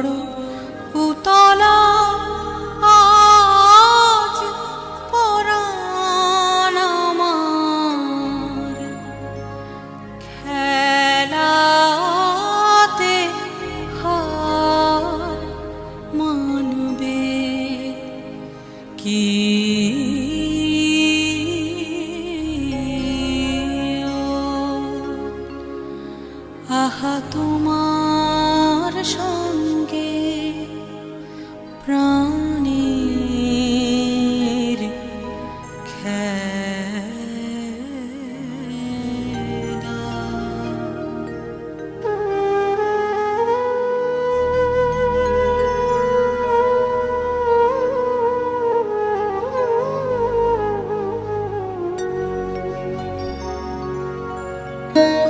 বড় উতলা প্রাণীর খেলা। thank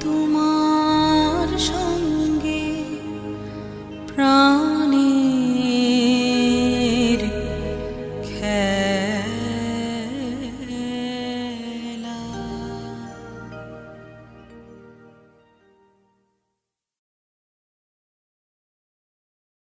তোমার